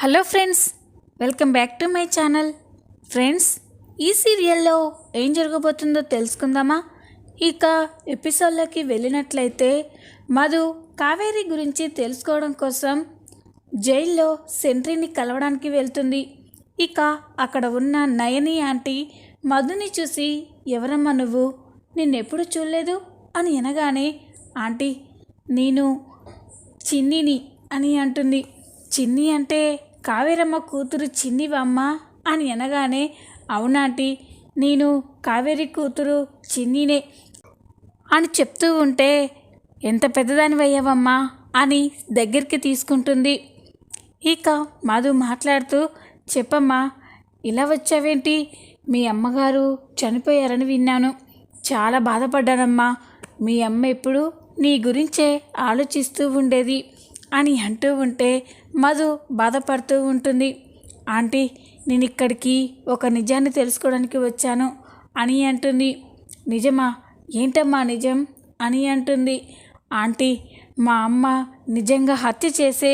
Hello friends welcome back to my channel. Friends ఈ సీరియల్లో ఏం జరగబోతుందో తెలుసుకుందామా? ఇక ఎపిసోడ్లోకి వెళ్ళినట్లయితే మధు కావేరి గురించి తెలుసుకోవడం కోసం జైల్లో సెంట్రీని కలవడానికి వెళ్తుంది. ఇక అక్కడ ఉన్న నయని ఆంటీ మధుని చూసి ఎవరమ్మా నువ్వు? నిన్నెప్పుడు చూడలేదు? అని అనగానే ఆంటీ నేను చిన్నిని అని అంటుంది. చిన్ని అంటే కావేరమ్మ కూతురు చిన్నివమ్మ అని అనగానే అవునాటి నేను కావేరి కూతురు చిన్నినే అని చెప్తూ ఉంటే ఎంత పెద్దదానివయ్యావమ్మా అని దగ్గరికి తీసుకుంటుంది. ఇక మధు మాట్లాడుతూ చెప్పమ్మా ఇలా వచ్చావేంటి? మీ అమ్మగారు చనిపోయారని విన్నాను. చాలా బాధపడ్డానమ్మా. మీ అమ్మ ఎప్పుడు నీ గురించే ఆలోచిస్తూ ఉండేది అని అంటూ ఉంటే మధు బాధపడుతూ ఉంటుంది. ఆంటీ నేను ఇక్కడికి ఒక నిజాన్ని తెలుసుకోవడానికి వచ్చాను అని అంటుంది. నిజమా? ఏంటమ్మా నిజం? అని అంటుంది. ఆంటీ మా అమ్మ నిజంగా హత్య చేసే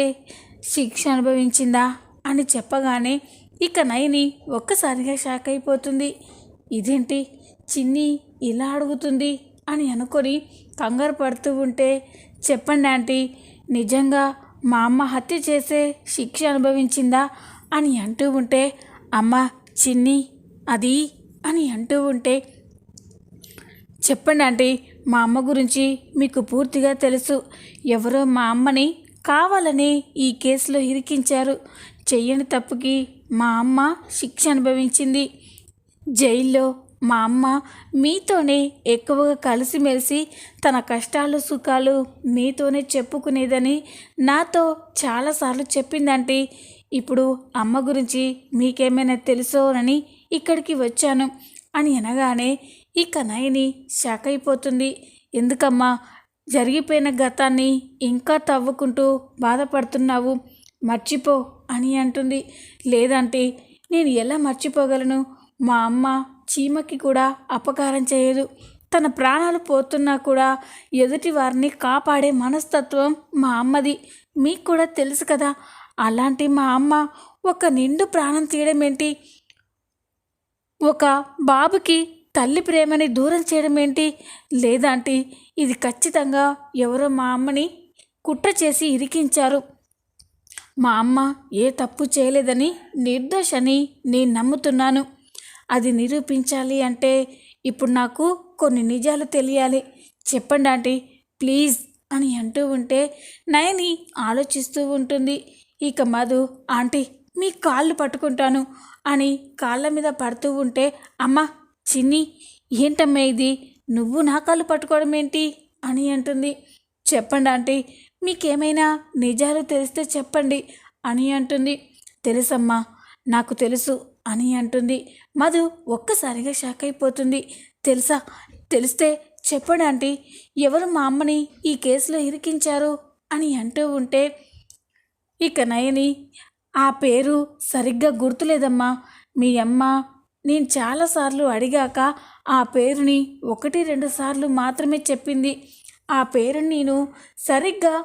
శిక్ష అనుభవించిందా? అని చెప్పగానే ఇక నయని ఒక్కసారిగా షాక్ అయిపోతుంది. ఇదేంటి? చిన్ని ఇలా అడుగుతుంది? అని అనుకొని కంగారు పడుతూ ఉంటే చెప్పండి ఆంటీ నిజంగా మా అమ్మ హత్య చేసే శిక్ష అనుభవించిందా అని అంటూ ఉంటే అమ్మ చిన్ని అది అని అంటూ ఉంటే చెప్పండి ఆంటీ మా అమ్మ గురించి మీకు పూర్తిగా తెలుసు. ఎవరో మా అమ్మని కావాలని ఈ కేసులో ఇరికించారు. చెయ్యని తప్పుకి మా అమ్మ శిక్ష అనుభవించింది. జైల్లో మా అమ్మ మీతోనే ఎక్కువగా కలిసిమెలిసి తన కష్టాలు సుఖాలు మీతోనే చెప్పుకునేదని నాతో చాలాసార్లు చెప్పిందంటే ఇప్పుడు అమ్మ గురించి మీకేమైనా తెలుసోనని ఇక్కడికి వచ్చాను అని అనగానే ఇక నయని షాక్ అయిపోతుంది. ఎందుకమ్మా? జరిగిపోయిన గతాన్ని ఇంకా తవ్వుకుంటూ బాధపడుతున్నావు. మర్చిపో అని అంటుంది. లేదంటే నేను ఎలా మర్చిపోగలను? మా అమ్మ చీమకి కూడా అపకారం చేయదు. తన ప్రాణాలు పోతున్నా కూడా ఎదుటి వారిని కాపాడే మనస్తత్వం మా అమ్మది. మీకు కూడా తెలుసు కదా అలాంటి మా అమ్మ ఒక నిండు ప్రాణం తీయడం ఏంటి ఒక బాబుకి తల్లి ప్రేమని దూరం చేయడం ఏంటి లేదంటే ఇది ఖచ్చితంగా ఎవరో మా అమ్మని కుట్ర చేసి ఇరికించారు. మా అమ్మ ఏ తప్పు చేయలేదని నిర్దోషని నేను నమ్ముతున్నాను. అది నిరూపించాలి అంటే ఇప్పుడు నాకు కొన్ని నిజాలు తెలియాలి. చెప్పండి ఆంటీ. ప్లీజ్ అని అంటూ ఉంటే నయని ఆలోచిస్తూ ఉంటుంది. ఇక మధు ఆంటీ మీ కాళ్ళు పట్టుకుంటాను అని కాళ్ళ మీద పడుతూ ఉంటే అమ్మ చిన్ని ఏంటమ్మా ఇది? నువ్వు నా కాళ్ళు పట్టుకోవడం ఏంటి? అని అంటుంది. చెప్పండి ఆంటీ మీకేమైనా నిజాలు తెలిస్తే చెప్పండి అని అంటుంది. తెలుసమ్మా నాకు తెలుసు. అని అంటుంది. మధు ఒక్కసారిగా షాక్ అయిపోతుంది. తెలుసా? తెలిస్తే చెప్పండి ఆంటీ ఎవరు మా అమ్మని ఈ కేసులో ఇరికించారు అని అంటూ ఉంటే ఇక నయని ఆ పేరు సరిగ్గా గుర్తులేదమ్మా. మీ అమ్మ నేను చాలాసార్లు అడిగాక ఆ పేరుని ఒకటి రెండు సార్లు మాత్రమే చెప్పింది. ఆ పేరుని నేను సరిగ్గా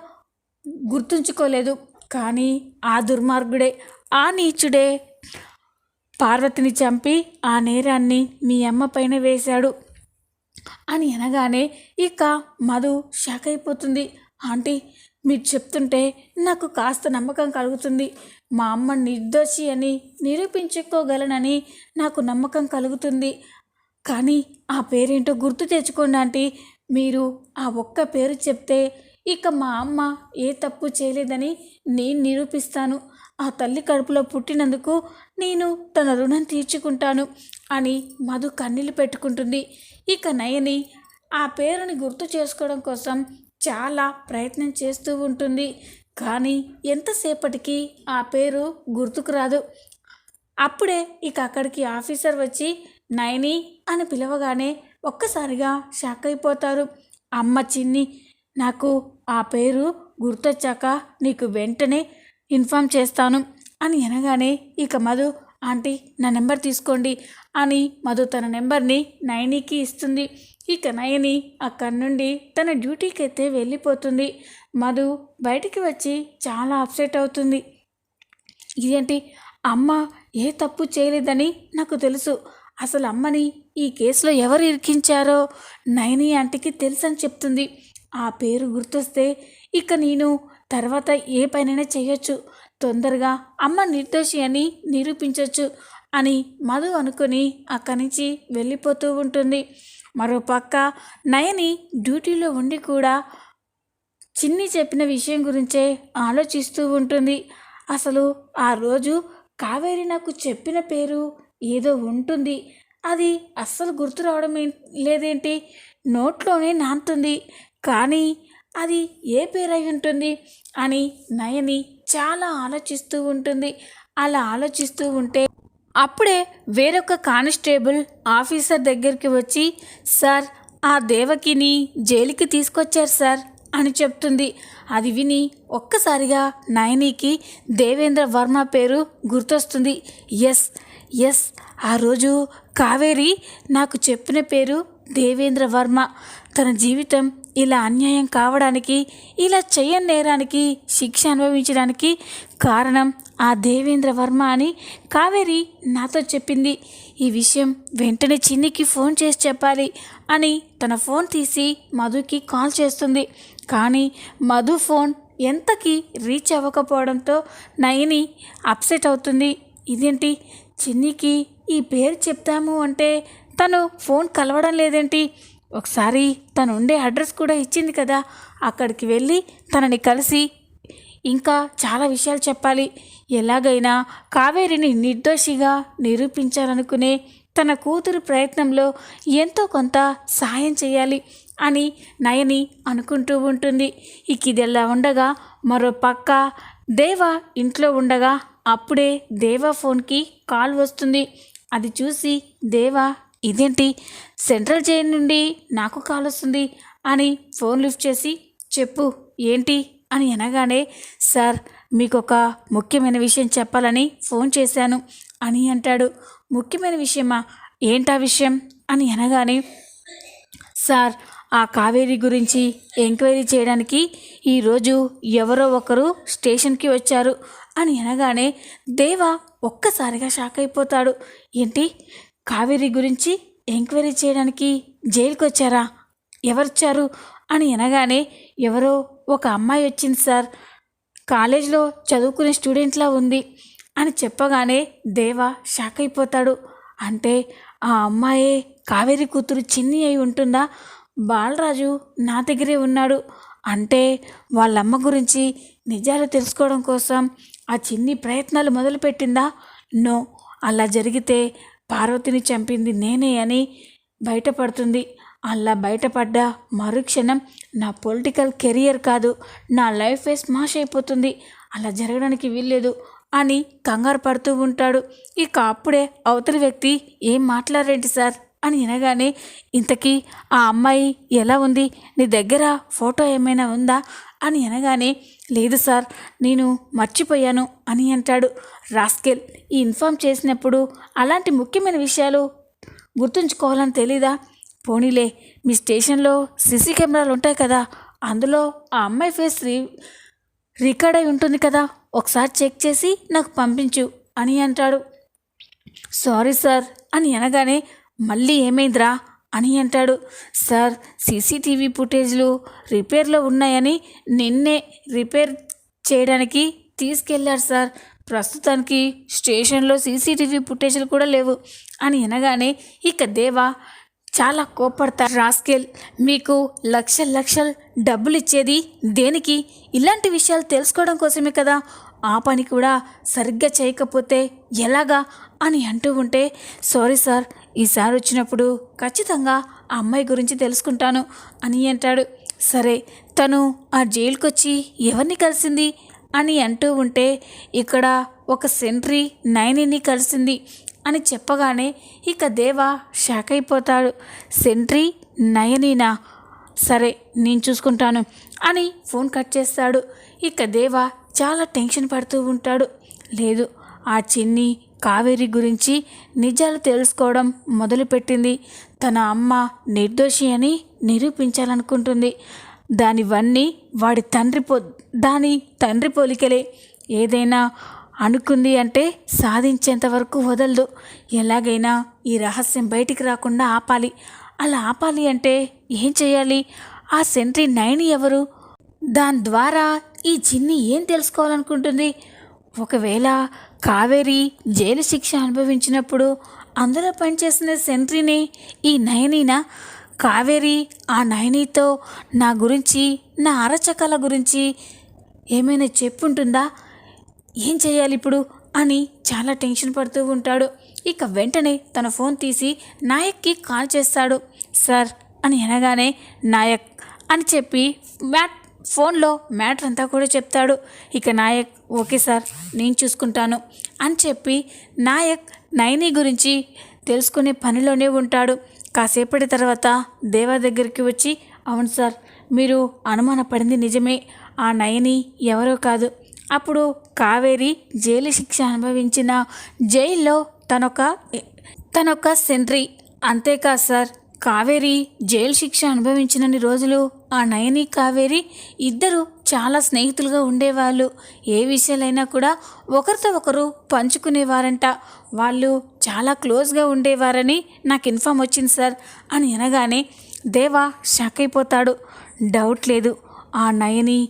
గుర్తుంచుకోలేదు. కానీ ఆ దుర్మార్గుడే ఆ నీచుడే పార్వతిని చంపి ఆ నేరాన్ని మీ అమ్మ పైన వేశాడు. అని అనగానే ఇక మధు షాక్ అయిపోతుంది. ఆంటీ మీరు చెప్తుంటే నాకు కాస్త నమ్మకం కలుగుతుంది. మా అమ్మ నిర్దోషి అని నిరూపించుకోగలనని నాకు నమ్మకం కలుగుతుంది. కానీ ఆ పేరేంటో గుర్తు తెచ్చుకోండి ఆంటీ. మీరు ఆ ఒక్క పేరు చెప్తే ఇక మా అమ్మ ఏ తప్పు చేయలేదని నేను నిరూపిస్తాను. ఆ తల్లి కడుపులో పుట్టినందుకు నేను తన రుణం తీర్చుకుంటాను అని మధు కన్నీళ్ళు పెట్టుకుంటుంది. ఇక నయని ఆ పేరుని గుర్తు చేసుకోవడం కోసం చాలా ప్రయత్నం చేస్తూ ఉంటుంది. కానీ ఎంతసేపటికి ఆ పేరు గుర్తుకు రాదు. అప్పుడే ఇక అక్కడికి ఆఫీసర్ వచ్చి నయని అని పిలవగానే ఒక్కసారిగా షాక్ అయిపోతారు. అమ్మ చిన్ని నాకు ఆ పేరు గుర్తొచ్చాక నీకు వెంటనే ఇన్ఫామ్ చేస్తాను అని అనగానే ఇక మధు ఆంటీ నా నెంబర్ తీసుకోండి అని మధు తన నెంబర్ని నయనికి ఇస్తుంది. ఇక నయని అక్కడి నుండి తన డ్యూటీకి అయితే వెళ్ళిపోతుంది. మధు బయటికి వచ్చి చాలా అప్సెట్ అవుతుంది. ఇదేంటి? అమ్మ ఏ తప్పు చేయలేదని నాకు తెలుసు. అసలు అమ్మని ఈ కేసులో ఎవరు ఇరికించారో నయని ఆంటీకి తెలుసని చెప్తుంది. ఆ పేరు గుర్తొస్తే ఇక నేను తర్వాత ఏ పనైనా చేయొచ్చు. తొందరగా అమ్మ నిర్దోషి అని నిరూపించవచ్చు అని మధు అనుకుని అక్కడి నుంచి వెళ్ళిపోతూ ఉంటుంది. మరోపక్క నయని డ్యూటీలో ఉండి కూడా చిన్ని చెప్పిన విషయం గురించే ఆలోచిస్తూ ఉంటుంది. అసలు ఆ రోజు కావేరి నాకు చెప్పిన పేరు ఏదో ఉంటుంది. అది అస్సలు గుర్తు రావడం లేదేంటి? నోట్లోనే నాంతుంది. కానీ అది ఏ పేరు అయి ఉంటుంది? అని నయని చాలా ఆలోచిస్తూ ఉంటుంది. అలా ఆలోచిస్తూ ఉంటే అప్పుడే వేరొక కానిస్టేబుల్ ఆఫీసర్ దగ్గరికి వచ్చి సార్ ఆ దేవకిని జైలుకి తీసుకొచ్చారు సార్ అని చెప్తుంది. అది విని ఒక్కసారిగా నయనికి దేవేంద్ర వర్మ పేరు గుర్తొస్తుంది. ఎస్ ఎస్ ఆ రోజు కావేరి నాకు చెప్పిన పేరు దేవేంద్ర వర్మ తన జీవితం ఇలా అన్యాయం కావడానికి ఇలా చెయ్యని నేరానికి శిక్ష అనుభవించడానికి కారణం ఆ దేవేంద్ర వర్మ అని కావేరి నాతో చెప్పింది. ఈ విషయం వెంటనే చిన్నికి ఫోన్ చేసి చెప్పాలి అని తన ఫోన్ తీసి మధుకి కాల్ చేస్తుంది. కానీ మధు ఫోన్ ఎంతకి రీచ్ అవ్వకపోవడంతో నయని అప్సెట్ అవుతుంది. ఇదేంటి? చిన్నికి ఈ పేరు చెప్తాము అంటే తను ఫోన్ కలవడం లేదేంటి? ఒకసారి తను ఉండే అడ్రస్ కూడా ఇచ్చింది కదా. అక్కడికి వెళ్ళి తనని కలిసి ఇంకా చాలా విషయాలు చెప్పాలి. ఎలాగైనా కావేరిని నిర్దోషిగా నిరూపించాలనుకునే తన కూతురు ప్రయత్నంలో ఎంతో కొంత సాయం చేయాలి అని నయని అనుకుంటూ ఉంటుంది. ఇక ఇదిలా ఉండగా మరో పక్క దేవ ఇంట్లో ఉండగా అప్పుడే దేవ ఫోన్కి కాల్ వస్తుంది. అది చూసి దేవ ఇదేంటి? సెంట్రల్ జైన్ నుండి నాకు కాల్ వస్తుంది అని ఫోన్ లిఫ్ట్ చేసి చెప్పు ఏంటి? అని అనగానే సార్ మీకు ఒక ముఖ్యమైన విషయం చెప్పాలని ఫోన్ చేశాను అని అంటాడు. ముఖ్యమైన విషయమా? ఏంటా విషయం? అని అనగానే సార్ ఆ కావేరి గురించి ఎంక్వైరీ చేయడానికి ఈరోజు ఎవరో ఒకరు స్టేషన్కి వచ్చారు అని అనగానే దేవ ఒక్కసారిగా షాక్ అయిపోతాడు. ఏంటి? కావేరి గురించి ఎంక్వైరీ చేయడానికి జైలుకి వచ్చారా ఎవరొచ్చారు? అని అనగానే ఎవరో ఒక అమ్మాయి వచ్చింది సార్. కాలేజ్లో చదువుకునే స్టూడెంట్లా ఉంది అని చెప్పగానే దేవ షాక్ అయిపోతాడు అంటే ఆ అమ్మాయే కావేరి కూతురు చిన్ని అయి ఉంటుందా? బాలరాజు నా దగ్గరే ఉన్నాడు. అంటే వాళ్ళమ్మ గురించి నిజాలు తెలుసుకోవడం కోసం ఆ చిన్ని ప్రయత్నాలు మొదలుపెట్టిందా? నో. అలా జరిగితే పార్వతిని చంపింది నేనే అని బయటపడుతుంది. అలా బయటపడ్డా మరుక్షణం నా పొలిటికల్ కెరియర్ కాదు నా లైఫ్ స్మాష్ అయిపోతుంది అలా జరగడానికి వీల్లేదు అని కంగారు పడుతూ ఉంటాడు. ఇక అప్పుడే అవతలి వ్యక్తి ఏం మాట్లాడరేంటి సార్? అని వినగానే ఇంతకీ ఆ అమ్మాయి ఎలా ఉంది? నీ దగ్గర ఫోటో ఏమైనా ఉందా? అని అనగానే లేదు సార్ నేను మర్చిపోయాను అని అంటాడు. రాస్కెల్ ఈ ఇన్ఫామ్ చేసినప్పుడు అలాంటి ముఖ్యమైన విషయాలు గుర్తుంచుకోవాలని తెలీదా? పోనీలే మీ స్టేషన్లో సీసీ కెమెరాలు ఉంటాయి కదా అందులో ఆ అమ్మాయి ఫేస్ రీ రికార్డ్ అయి ఉంటుంది కదా ఒకసారి చెక్ చేసి నాకు పంపించు అని అంటాడు. సారీ సార్ అని అనగానే మళ్ళీ ఏమైందిరా అని అంటాడు. సార్ సీసీటీవీ ఫుటేజ్లు రిపేర్లో ఉన్నాయని నిన్నే రిపేర్ చేయడానికి తీసుకెళ్ళారు సార్. ప్రస్తుతానికి స్టేషన్లో సీసీటీవీ ఫుటేజ్లు కూడా లేవు. అని అనగానే ఇక దేవా చాలా కోపడతారు రాస్కెల్. మీకు లక్షల లక్షలు డబ్బులు ఇచ్చేది దేనికి? ఇలాంటి విషయాలు తెలుసుకోవడం కోసమే కదా. ఆ పని కూడా సరిగ్గా చేయకపోతే ఎలాగా? అని అంటూ ఉంటే సారీ సార్ ఈసారి వచ్చినప్పుడు ఖచ్చితంగా ఆ అమ్మాయి గురించి తెలుసుకుంటాను అని అంటాడు. సరే తను ఆ జైలుకొచ్చి ఎవరిని కలిసింది? అని అంటూ ఉంటే ఇక్కడ ఒక సెంట్రీ నైనిని కలిసింది అని చెప్పగానే ఇక దేవ షాక్ అయిపోతాడు. సెంట్రీ నయనీనా? సరే నేను చూసుకుంటాను అని ఫోన్ కట్ చేస్తాడు. ఇక దేవ చాలా టెన్షన్ పడుతూ ఉంటాడు. లేదు ఆ చిన్ని కావేరి గురించి నిజాలు తెలుసుకోవడం మొదలుపెట్టింది. తన అమ్మ నిర్దోషి అని నిరూపించాలనుకుంటుంది. దానివన్నీ వాడి తండ్రి పో దాని తండ్రి పోలికలే. ఏదైనా అనుకుంది అంటే సాధించేంత వరకు వదలదు. ఎలాగైనా ఈ రహస్యం బయటికి రాకుండా ఆపాలి. అలా ఆపాలి అంటే ఏం చేయాలి? ఆ సెంట్రీ నైన్ ఎవరు? దాని ద్వారా ఈ చిన్ని ఏం తెలుసుకోవాలనుకుంటుంది? ఒకవేళ కావేరి జైలు శిక్ష అనుభవించినప్పుడు అందులో పనిచేసిన సెంట్రీని ఈ నయనీనా కావేరి ఆ నయనీతో నా గురించి నా అరచకాల గురించి ఏమైనా చెప్పుంటుందా? ఏం చేయాలి ఇప్పుడు? అని చాలా టెన్షన్ పడుతూ ఉంటాడు. ఇక వెంటనే తన ఫోన్ తీసి నాయక్కి కాల్ చేస్తాడు. సార్ అని అనగానే నాయక్ అని చెప్పి మ్యాట్ ఫోన్లో మ్యాటర్ అంతా కూడా చెప్తాడు. ఇక నాయక్ ఓకే సార్ నేను చూసుకుంటాను అని చెప్పి నాయక్ నైని గురించి తెలుసుకునే పనిలోనే ఉంటాడు. కాసేపటి తర్వాత దేవా దగ్గరికి వచ్చి అవును సార్ మీరు అనుమానపడింది నిజమే. ఆ నయని ఎవరో కాదు. అప్పుడు కావేరి జైలు శిక్ష అనుభవించిన జైల్లో తనొక తనొక సెంట్రీ. అంతేకాదు సార్ కావేరి జైలు శిక్ష అనుభవించినన్ని రోజులు ఆ నయని కావేరి ఇద్దరు చాలా స్నేహితులుగా ఉండేవాళ్ళు. ఏ విషయాలైనా కూడా ఒకరితో ఒకరు పంచుకునేవారంట. వాళ్ళు చాలా క్లోజ్గా ఉండేవారని నాకు ఇన్ఫామ్ వచ్చింది సార్ అని అనగానే దేవా షాక్ అయిపోతాడు. డౌట్ లేదు. ఆ నయని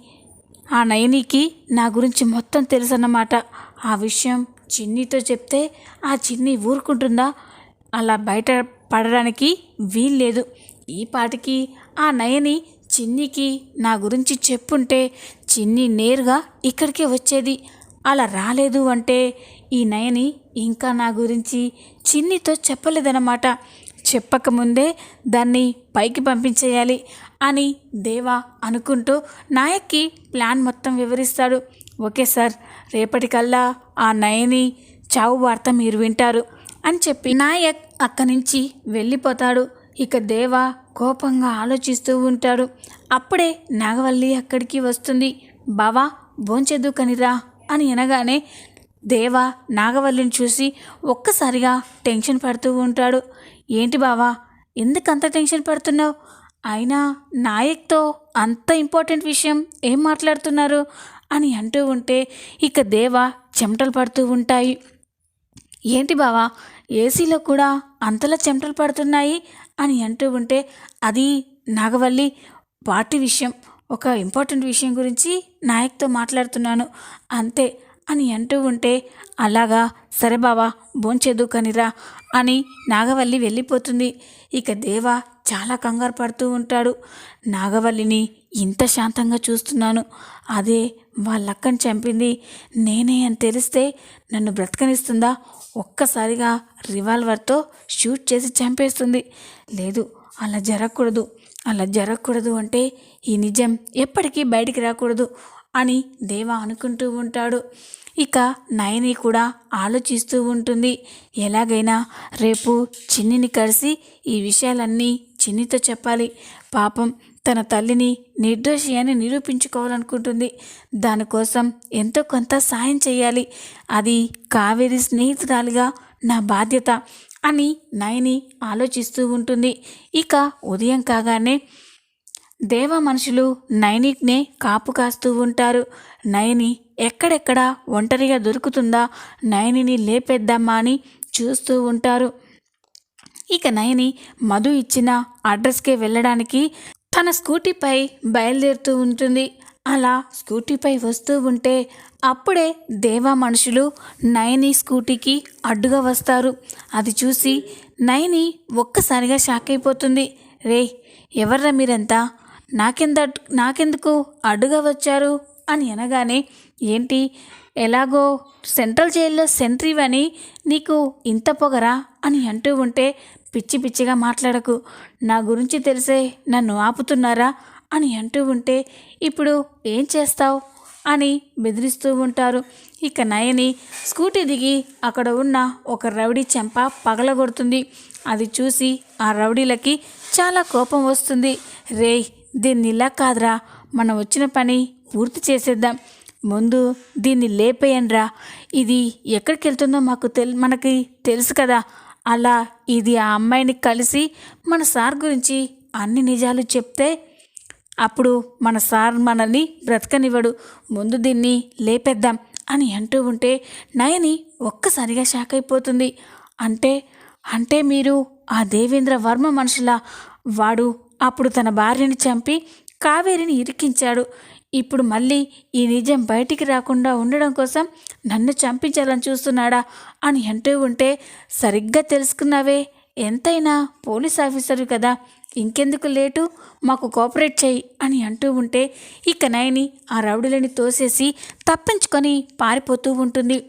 ఆ నయనికి నా గురించి మొత్తం తెలుసన్నమాట. ఆ విషయం చిన్నితో చెప్తే ఆ చిన్ని ఊరుకుంటుందా? అలా బయట పడడానికి వీల్లేదు. ఈ పాటికి ఆ నయని చిన్నికి నా గురించి చెప్పుంటే చిన్ని నేరుగా ఇక్కడికే వచ్చేది. అలా రాలేదు అంటే ఈ నయని ఇంకా నా గురించి చిన్నితో చెప్పలేదన్నమాట. చెప్పకముందే దాన్ని పైకి పంపించేయాలి అని దేవా అనుకుంటూ నాయక్కి ప్లాన్ మొత్తం వివరిస్తాడు. ఓకే సార్ రేపటికల్లా ఆ నయని చావు వార్త మీరు వింటారు అని చెప్పి నాయక్ అక్కడి నుంచి వెళ్ళిపోతాడు. ఇక దేవ కోపంగా ఆలోచిస్తూ ఉంటాడు. అప్పుడే నాగవల్లి అక్కడికి వస్తుంది. బావా భోంచెద్దు కనిరా అని అనగానే దేవ నాగవల్లిని చూసి ఒక్కసారిగా టెన్షన్ పడుతూ ఉంటాడు. ఏంటి బావా ఎందుకంత టెన్షన్ పడుతున్నావు? అయినా నాయక్తో అంత ఇంపార్టెంట్ విషయం ఏం మాట్లాడుతున్నారు అని అంటూ ఉంటే ఇక దేవ చెమటలు పడుతూ ఉంటాయి. ఏంటి బావా ఏసీలో కూడా అంతలా చెమటలు పడుతున్నాయి అని అంటూ ఉంటే అది నాగవల్లి పార్టీ విషయం ఒక ఇంపార్టెంట్ విషయం గురించి నాయక్తో మాట్లాడుతున్నాను. అంతే అని అంటూ ఉంటే అలాగా సరే బావా భోంచేదు కనిరా అని నాగవల్లి వెళ్ళిపోతుంది. ఇక దేవ చాలా కంగారు పడుతూ ఉంటాడు. నాగవల్లిని ఇంత శాంతంగా చూస్తున్నాను. అదే వాళ్ళక్కని చంపింది నేనే అని తెలిస్తే నన్ను బ్రతకనిస్తుందా? ఒక్కసారిగా రివాల్వర్తో షూట్ చేసి చంపేస్తుంది. లేదు అలా జరగకూడదు. అలా జరగకూడదు అంటే ఈ నిజం ఎప్పటికీ బయటికి రాకూడదు అని దేవ అనుకుంటూ ఉంటాడు. ఇక నయని కూడా ఆలోచిస్తూ ఉంటుంది. ఎలాగైనా రేపు చిన్నిని కలిసి ఈ విషయాలన్నీ చిన్నితో చెప్పాలి. పాపం తన తల్లిని నిర్దోషి అని నిరూపించుకోవాలనుకుంటుంది. దానికోసం ఎంతో కొంత సాయం చేయాలి. అది కావేరి స్నేహితురాలిగా నా బాధ్యత అని నయని ఆలోచిస్తూ ఉంటుంది. ఇక ఉదయం కాగానే దేవ మనుషులు నయనినే కాపు కాస్తూ ఉంటారు. నయని ఎక్కడెక్కడ ఒంటరిగా దొరుకుతుందా నయనిని లేపేద్దామా అని చూస్తూ ఉంటారు. ఇక నయని మధు ఇచ్చిన అడ్రస్కే వెళ్ళడానికి తన స్కూటీపై బయలుదేరుతూ ఉంటుంది. అలా స్కూటీపై వస్తూ ఉంటే అప్పుడే దేవా మనుషులు నయని స్కూటీకి అడ్డుగా వస్తారు. అది చూసి నయని ఒక్కసారిగా షాక్ అయిపోతుంది. రే ఎవర్రా మీరంతా? నాకెంత నాకెందుకు అడ్డుగా వచ్చారు? అని అనగానే ఏంటి? ఎలాగో సెంట్రల్ జైల్లో సెంట్రీవని నీకు ఇంత పొగరా? అని అంటూ ఉంటే పిచ్చి పిచ్చిగా మాట్లాడకు. నా గురించి తెలిసే నన్ను ఆపుతున్నారా? అని అంటూ ఉంటే ఇప్పుడు ఏం చేస్తావు? అని బెదిరిస్తూ ఉంటారు. ఇక నయని స్కూటీ దిగి అక్కడ ఉన్న ఒక రౌడీ చెంప పగలగొడుతుంది. అది చూసి ఆ రౌడీలకి చాలా కోపం వస్తుంది. రేయ్ దీన్ని ఇలా కాదురా. మనం వచ్చిన పని పూర్తి చేసేద్దాం. ముందు దీన్ని లేపేయండిరా. ఇది ఎక్కడికి వెళ్తుందో మాకు తెల్ మనకి తెలుసు కదా. అలా ఇది ఆ అమ్మాయిని కలిసి మన సార్ గురించి అన్ని నిజాలు చెప్తే అప్పుడు మన సార్ మనల్ని బ్రతకనివ్వడు. ముందు దీన్ని లేపేద్దాం అని అంటూ ఉంటే నయని ఒక్కసారిగా షాక్ అయిపోతుంది. అంటే అంటే మీరు ఆ దేవేంద్ర వర్మ మనుషుల? వాడు అప్పుడు తన భార్యని చంపి కావేరిని ఇరికించాడు. ఇప్పుడు మళ్ళీ ఈ నిజం బయటికి రాకుండా ఉండడం కోసం నన్ను చంపించాలని చూస్తున్నాడా అని అంటూ ఉంటే సరిగ్గా తెలుసుకున్నావే. ఎంతైనా పోలీస్ ఆఫీసరు కదా. ఇంకెందుకు లేటు? మాకు కోఆపరేట్ చేయి అని అంటూ ఉంటే ఇక నయని ఆ రౌడీలని తోసేసి తప్పించుకొని పారిపోతూ ఉంటుంది.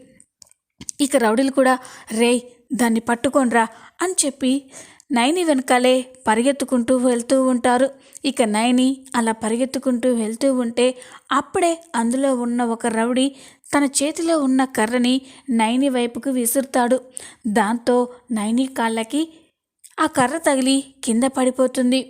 ఇక రౌడీలు కూడా రే దాన్ని పట్టుకోనరా అని చెప్పి నైని వెనకాలే పరిగెత్తుకుంటూ వెళ్తూ ఉంటారు. ఇక నైని అలా పరిగెత్తుకుంటూ వెళ్తూ ఉంటే అప్పుడే అందులో ఉన్న ఒక రౌడీ తన చేతిలో ఉన్న కర్రని నైని వైపుకు విసురుతాడు. దాంతో నైని కాళ్ళకి ఆ కర్ర తగిలి కింద పడిపోతుంది.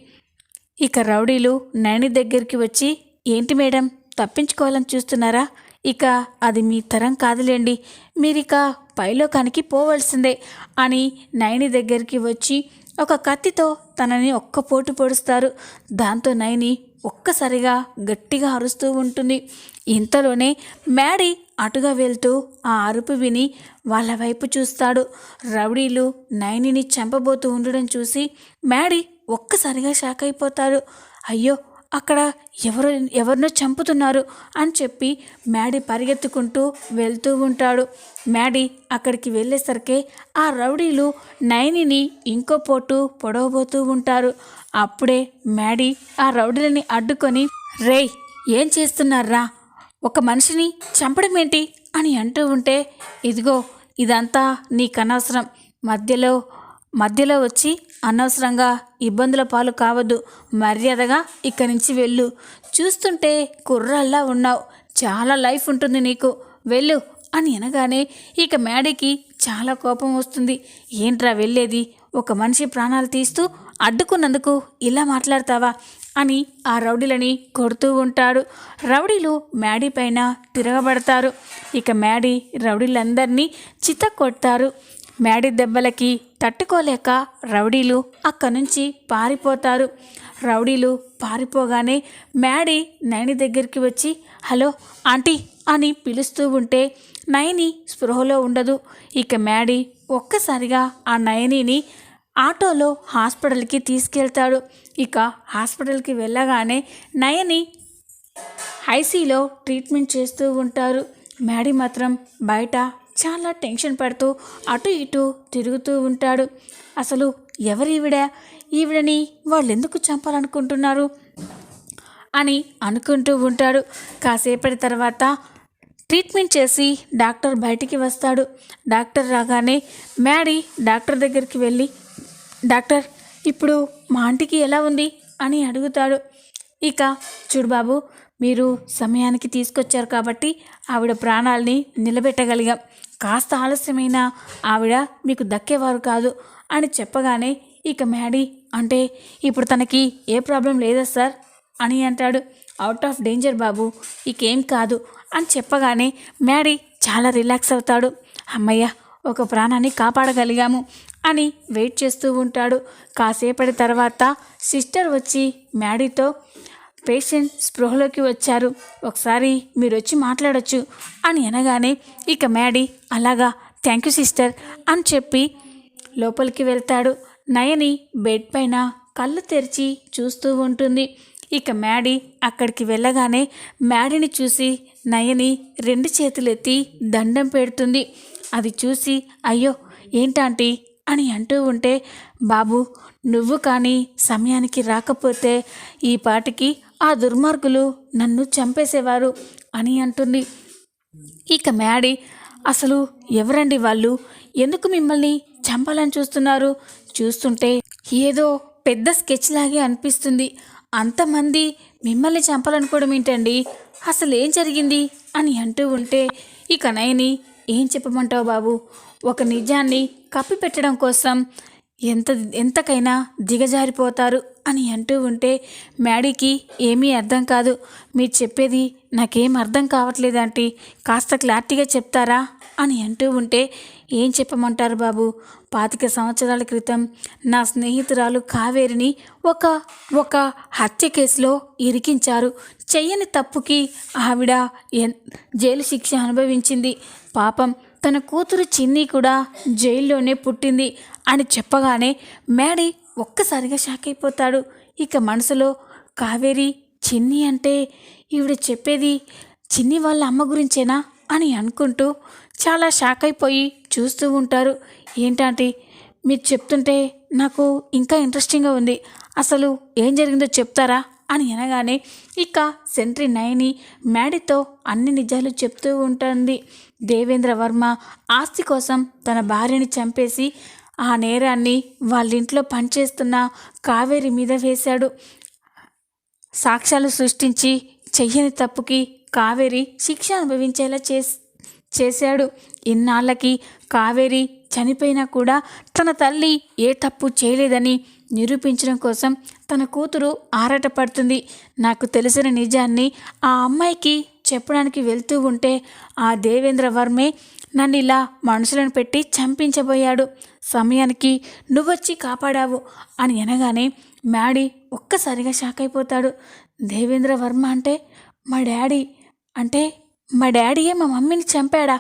ఇక రౌడీలు నైని దగ్గరికి వచ్చి ఏంటి మేడం తప్పించుకోవాలని చూస్తున్నారా? ఇక అది మీ తరం కాదులేండి మీరిక పైలోకానికి పోవలసిందే అని నైని దగ్గరికి వచ్చి ఒక కత్తితో తనని ఒక్క పోటు పొడుస్తారు. దాంతో నయని ఒక్కసారిగా గట్టిగా అరుస్తూ ఉంటుంది. ఇంతలోనే మ్యాడీ అటుగా వెళ్తూ ఆ అరుపు విని వాళ్ళ వైపు చూస్తాడు. రౌడీలు నయనిని చంపబోతూ ఉండడం చూసి మ్యాడీ ఒక్కసారిగా షాక్ అయిపోతాడు. అయ్యో అక్కడ ఎవరు ఎవరినో చంపుతున్నారు అని చెప్పి మ్యాడీ పరిగెత్తుకుంటూ వెళ్తూ ఉంటాడు. మ్యాడీ అక్కడికి వెళ్ళేసరికి ఆ రౌడీలు నైనిని ఇంకో పోటు పొడవబోతూ ఉంటారు. అప్పుడే మ్యాడీ ఆ రౌడీలని అడ్డుకొని రేయ్ ఏం చేస్తున్నారా? ఒక మనిషిని చంపడం ఏంటి అని అంటూ ఉంటే ఇదిగో ఇదంతా నీకనవసరం. మధ్యలో మధ్యలో వచ్చి అనవసరంగా ఇబ్బందుల పాలు కావద్దు. మర్యాదగా ఇక్కడి నుంచి వెళ్ళు. చూస్తుంటే కుర్రల్లా ఉన్నావు. చాలా లైఫ్ ఉంటుంది నీకు. వెళ్ళు అని అనగానే ఇక మేడకి చాలా కోపం వస్తుంది. ఏంట్రా వెళ్ళేది? ఒక మనిషి ప్రాణాలు తీస్తూ అడ్డుకున్నందుకు ఇలా మాట్లాడతావా? అని ఆ రౌడీలని కొడుతూ ఉంటాడు. రౌడీలు మ్యాడీ పైన తిరగబడతారు. ఇక మ్యాడీ రౌడీలందరినీ చిత్త కొడతారు మ్యాడీ దెబ్బలకి తట్టుకోలేక రౌడీలు అక్కడి నుంచి పారిపోతారు. రౌడీలు పారిపోగానే మ్యాడీ నైని దగ్గరికి వచ్చి హలో ఆంటీ అని పిలుస్తూ ఉంటే నయని స్పృహలో ఉండదు. ఇక మ్యాడీ ఒక్కసారిగా ఆ నయనిని ఆటోలో హాస్పిటల్కి తీసుకెళ్తాడు. ఇక హాస్పిటల్కి వెళ్ళగానే నయని ఐసీలో ట్రీట్మెంట్ చేస్తూ ఉంటారు. మ్యాడీ మాత్రం బయట చాలా టెన్షన్ పడుతూ అటు ఇటు తిరుగుతూ ఉంటాడు. అసలు ఎవరు ఈవిడ ఈవిడని వాళ్ళు ఎందుకు చంపాలనుకుంటున్నారు? అని అనుకుంటూ ఉంటాడు. కాసేపటి తర్వాత ట్రీట్మెంట్ చేసి డాక్టర్ బయటికి వస్తాడు. డాక్టర్ రాగానే మ్యాడీ డాక్టర్ దగ్గరికి వెళ్ళి డాక్టర్ ఇప్పుడు మా ఆంటీకి ఎలా ఉంది? అని అడుగుతాడు. ఇక చూడు బాబు మీరు సమయానికి తీసుకొచ్చారు కాబట్టి ఆవిడ ప్రాణాలని నిలబెట్టగలిగాం. కాస్త ఆలస్యమైన ఆవిడ మీకు దక్కేవారు కాదు అని చెప్పగానే ఇక మ్యాడీ అంటే ఇప్పుడు తనకి ఏ ప్రాబ్లం లేదా సార్? అని అంటాడు. అవుట్ ఆఫ్ డేంజర్ బాబు ఇకేం కాదు అని చెప్పగానే మ్యాడీ చాలా రిలాక్స్ అవుతాడు. అమ్మయ్య ఒక ప్రాణాన్ని కాపాడగలిగాము అని వెయిట్ చేస్తూ ఉంటాడు. కాసేపటి తర్వాత సిస్టర్ వచ్చి మ్యాడీతో పేషెంట్ స్పృహలోకి వచ్చారు. ఒకసారి మీరు వచ్చి మాట్లాడొచ్చు అని అనగానే ఇక మ్యాడీ అలాగా థ్యాంక్ యూ సిస్టర్ అని చెప్పి లోపలికి వెళ్తాడు. నయని బెడ్ పైన కళ్ళు తెరిచి చూస్తూ ఉంటుంది. ఇక మ్యాడీ అక్కడికి వెళ్ళగానే మ్యాడీని చూసి నయని రెండు చేతులెత్తి దండం పెడుతుంది. అది చూసి అయ్యో ఏంటంటీ? అని అంటూ ఉంటే బాబు నువ్వు కానీ సమయానికి రాకపోతే ఈ పాటికి ఆ దుర్మార్గులు నన్ను చంపేసేవారు అని అంటుంది. ఇక మ్యాడీ అసలు ఎవరండి వాళ్ళు? ఎందుకు మిమ్మల్ని చంపాలని చూస్తున్నారు? చూస్తుంటే ఏదో పెద్ద స్కెచ్ లాగే అనిపిస్తుంది. అంతమంది మిమ్మల్ని చంపాలనుకోవడం ఏంటండి? అసలు ఏం జరిగింది? అని అంటూ ఉంటే ఇక నయని ఏం చెప్పమంటావు బాబు? ఒక నిజాన్ని కప్పిపెట్టడం కోసం ఎంత ఎంతకైనా దిగజారిపోతారు అని అంటూ ఉంటే మ్యాడీకి ఏమీ అర్థం కాదు. మీరు చెప్పేది నాకేం అర్థం కావట్లేదంటే కాస్త క్లారిటీగా చెప్తారా అని అంటూ ఉంటే ఏం చెప్పమంటారు బాబు? పాతిక సంవత్సరాల క్రితం నా స్నేహితురాలు కావేరిని ఒక ఒక హత్య కేసులో ఇరికించారు. చెయ్యని తప్పుకి ఆవిడ ఎన్ జైలు శిక్ష అనుభవించింది. పాపం తన కూతురు చిన్ని కూడా జైల్లోనే పుట్టింది అని చెప్పగానే మేడీ ఒక్కసారిగా షాక్ అయిపోతాడు. ఇక మనసులో కావేరి చిన్ని అంటే ఈవిడ చెప్పేది చిన్ని వాళ్ళ అమ్మ గురించేనా అని అనుకుంటూ చాలా షాక్ అయిపోయి చూస్తూ ఉంటారు. ఏంటంటే మీరు చెప్తుంటే నాకు ఇంకా ఇంట్రెస్టింగ్గా ఉంది. అసలు ఏం జరిగిందో చెప్తారా? అని అనగానే ఇక సెంట్రీ నయని మ్యాడీతో అన్ని నిజాలు చెప్తూ ఉంటుంది. దేవేంద్ర వర్మ ఆస్తి కోసం తన భార్యని చంపేసి ఆ నేరాన్ని వాళ్ళ ఇంట్లో పనిచేస్తున్న కావేరి మీద వేశాడు. సాక్ష్యాలు సృష్టించి చెయ్యని తప్పుకి కావేరి శిక్ష అనుభవించేలా చేస్ చేశాడు. ఇన్నాళ్ళకి కావేరి చనిపోయినా కూడా తన తల్లి ఏ తప్పు చేయలేదని నిరూపించడం కోసం తన కూతురు ఆరాటపడుతుంది. నాకు తెలిసిన నిజాన్ని ఆ అమ్మాయికి చెప్పడానికి వెళ్తూ ఉంటే ఆ దేవేంద్ర వర్మే నన్ను ఇలా మనుషులను పెట్టి చంపించబోయాడు. సమయానికి నువ్వొచ్చి కాపాడావు అని అనగానే మ్యాడీ ఒక్కసారిగా షాక్ అయిపోతాడు. దేవేంద్ర వర్మ అంటే మా డాడీ అంటే మా డాడీయే మా మమ్మీని చంపాడా?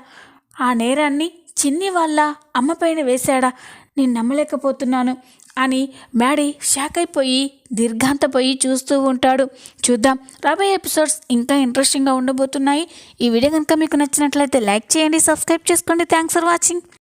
ఆ నేరాన్ని చిన్ని వాళ్ళ అమ్మపైన వేశాడా? నేను నమ్మలేకపోతున్నాను. అని మ్యాడీ షాక్ అయిపోయి దీర్ఘాంతపోయి చూస్తూ ఉంటాడు. చూద్దాం. రాబోయే ఎపిసోడ్స్ ఇంకా ఇంట్రెస్టింగ్గా ఉండబోతున్నాయి. ఈ వీడియో కనుక మీకు నచ్చినట్లయితే లైక్ చేయండి సబ్స్క్రైబ్ చేసుకోండి. Thanks for watching.